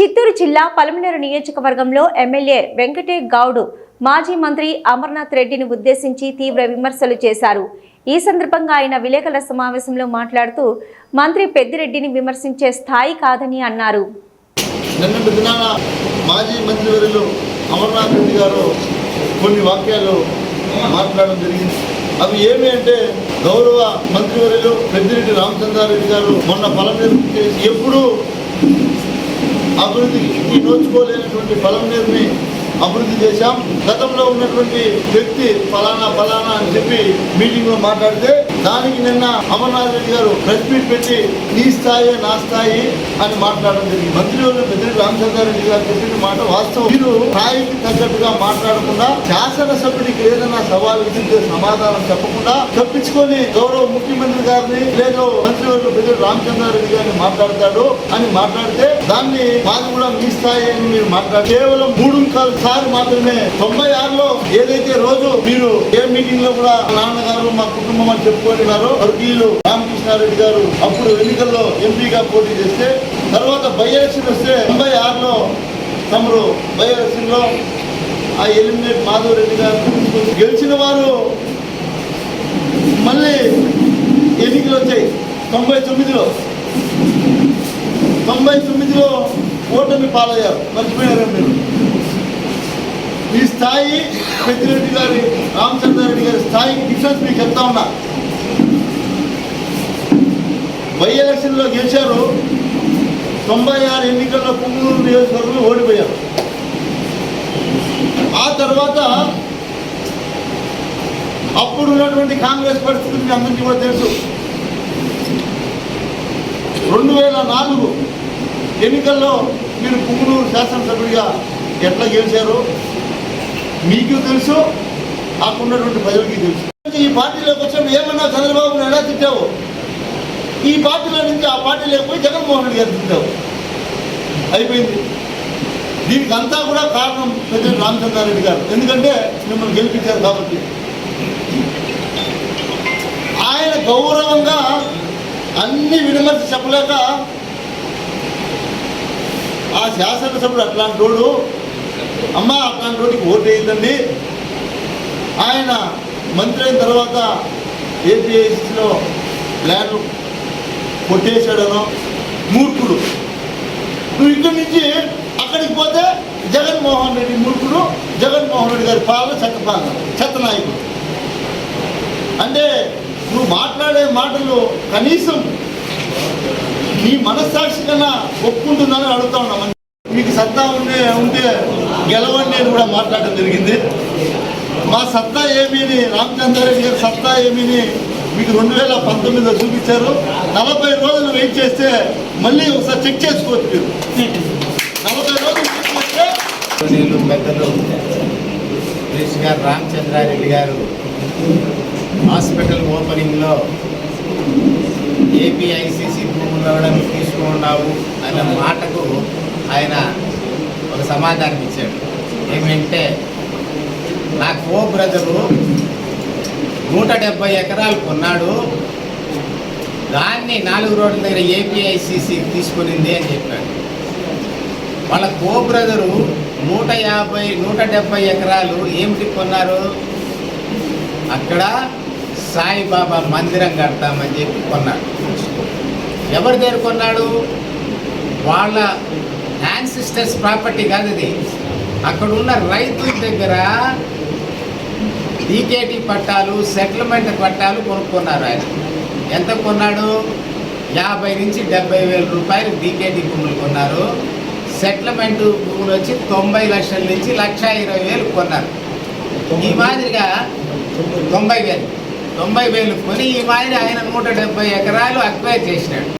చిత్తూరు జిల్లా పలమనేరు నియోజకవర్గంలో ఎమ్మెల్యే వెంకటే గౌడ్ మాజీ మంత్రి అమర్నాథ్ రెడ్డిని ఉద్దేశించి తీవ్ర విమర్శలు చేశారు. ఈ సందర్భంగా ఆయన విలేకరుల సమావేశంలో మాట్లాడుతూ మంత్రి పెద్దిరెడ్డిని విమర్శించే స్థాయి కాదని అన్నారు. మాజీ మంత్రివర్యులు అమర్నాథ్ రెడ్డి గారు కొన్ని వాక్యాలు మాట్లాడడం జరిగింది. అవి ఏమి అంటే గౌరవ మంత్రివర్యులు పెద్దిరెడ్డి రామచంద్రారెడ్డి గారు మొన్న పలమనేరు ఎప్పుడు అభివృద్ధికి నోచుకోలేనటువంటి పలమనేరుని అభివృద్ధి చేశాం. గతంలో ఉన్నటువంటి వ్యక్తి ఫలానా ఫలానా అని చెప్పి మీటింగ్లో మాట్లాడితే దానికి నిన్న అమర్నాథ్ రెడ్డి గారు ప్రెస్ మీట్ పెట్టి నీ స్థాయి నా స్థాయి అని మాట్లాడడం జరిగింది. మంత్రివర్యులు పెద్దిరెడ్డి రామచంద్రారెడ్డి గారు చెప్పిన మాట వాస్తవం. మీరు స్థాయికి తగ్గట్టుగా మాట్లాడకుండా శాసనసభ్యుడికి ఏదైనా సవాల్ విధించే సమాధానం చెప్పకుండా తప్పించుకొని గౌరవ ముఖ్యమంత్రి గారిని లేదో మంత్రి వాళ్ళు పెద్దిరెడ్డి రామచంద్రారెడ్డి గారిని మాట్లాడతాడు అని మాట్లాడితే దాన్ని మాది కూడా మీ స్థాయి అని మీరు మాట్లాడు కేవలం మూడు సార్లు మాత్రమే. తొంభై ఆరులో ఏదైతే రోజు మీరు ఏ మీటింగ్లో కూడా నాన్నగారు మా కుటుంబం అని చెప్పుకుంటున్నారో వర్గీయులు రామకృష్ణారెడ్డి గారు అప్పుడు ఎన్నికల్లో ఎంపీగా పోటీ చేస్తే తర్వాత బై ఎలక్షన్ వస్తే తొంభై ఆరులో తమరు బై ఎలక్షన్ ఆ ఎలిమినేట్ మాధవ్ రెడ్డి గారు గెలిచిన వారు మళ్ళీ ఎన్నికలు వచ్చాయి. తొంభై తొమ్మిదిలో తొంభై తొమ్మిదిలో ఓటమి పాలయ్యారు. మర్చిపోయారు మీరు? ఈ స్థాయి పెద్దిరెడ్డి గారి రామచంద్రారెడ్డి గారి స్థాయికి డిఫరెన్స్ మీకు చెప్తా ఉన్నా. బై ఎలక్షన్లో గెలిచారు. తొంభై ఆరు ఎన్నికల్లో పుంగూరు నియోజకవర్గంలో ఓడిపోయారు. ఆ తర్వాత అప్పుడు ఉన్నటువంటి కాంగ్రెస్ పరిస్థితి అందరికీ కూడా తెలుసు. రెండు వేల నాలుగు ఎన్నికల్లో మీరు పుంగనూరు శాసనసభ్యుడిగా ఎట్లా గెలిచారు? మీకు తెలుసు అక్కడున్నటువంటి ప్రజలకి తెలుసు. ఈ పార్టీలోకి వచ్చినప్పుడు ఏమన్నా చంద్రబాబును ఎలా తిట్టావు? ఈ పార్టీలో నుంచి ఆ పార్టీ లేకపోయి జగన్మోహన్ రెడ్డి గారు తిట్టావు. అయిపోయింది. దీనికి అంతా కూడా కారణం పెద్ద రామచంద్రారెడ్డి గారు. ఎందుకంటే మిమ్మల్ని గెలిపించారు కాబట్టి. ఆయన గౌరవంగా అన్ని విమర్శ చెప్పలేక ఆ శాసనసభ్యుడు అట్లాంటి రోడ్డు అమ్మ అట్లాంటి రోడ్డుకి ఓటు వేయదండి ఆయన మంత్రి అయిన తర్వాత ఏపీఐసిలో ప్లాన్ కొట్టేశాడనో మూర్ఖుడు. నువ్వు ఇక్కడి నుంచి అక్కడికి పోతే జగన్మోహన్ రెడ్డి మూర్ఖుడు జగన్మోహన్ రెడ్డి గారి పాలన చెత్తపాలన చెత్త నాయకుడు. అంటే నువ్వు మాట్లాడే మాటలు కనీసం నీ మనస్సాక్షి కన్నా ఒప్పుకుంటుందని అడుగుతా ఉన్నాం. మీకు సత్తా ఉండే ఉంటే గెలవండి అని కూడా మాట్లాడడం జరిగింది. మా సత్తా ఏమీని రామచంద్రారెడ్డి గారి సత్తా ఏమీని మీకు రెండు వేల పంతొమ్మిదిలో చూపించారు. నలభై రోజులు వెయిట్ చేస్తే మళ్ళీ ఒకసారి చెక్ చేసుకోవచ్చు మీరు. నలభై రోజులు వెయిట్ పెద్దలు శ్రీ గారు రామచంద్రారెడ్డి గారు హాస్పిటల్ ఓపెనింగ్లో ఏపీఐసిసి భూములు ఇవ్వడం తీసుకున్నావు అన్న మాటకు ఆయన ఒక సమాధానం ఇచ్చాడు. ఏమంటే నా కో బ్రదరు నూట డెబ్బై ఎకరాలు కొన్నాడు. దాన్ని నాలుగు రోడ్ల దగ్గర ఏపీఐసిసి తీసుకునింది అని చెప్పాడు. వాళ్ళ కో బ్రదరు నూట యాభై నూట డెబ్బై ఎకరాలు ఏమిటి కొన్నారు? అక్కడ సాయిబాబా మందిరం కడతామని చెప్పి కొన్నాడు. ఎవరి దగ్గర కొన్నాడు? వాళ్ళ యాన్సిస్టర్స్ ప్రాపర్టీ కాదు ఇది అక్కడ ఉన్న రైతుల దగ్గర డీకేటీ పట్టాలు సెటిల్మెంట్ పట్టాలు కొనుక్కున్నారు ఆయన. ఎంత కొన్నాడు? యాభై నుంచి డెబ్బై వేల రూపాయలు డీకేటీ భూములు కొన్నారు. సెటిల్మెంట్ భూములు వచ్చి తొంభై లక్షల నుంచి లక్ష ఇరవై వేలు కొన్నారు. ఈ మాదిరిగా తొంభై వేలు తొంభై వేలు కొని ఈ మాదిరి ఆయన నూట డెబ్బై ఎకరాలు అక్వైర్ చేసినాడు.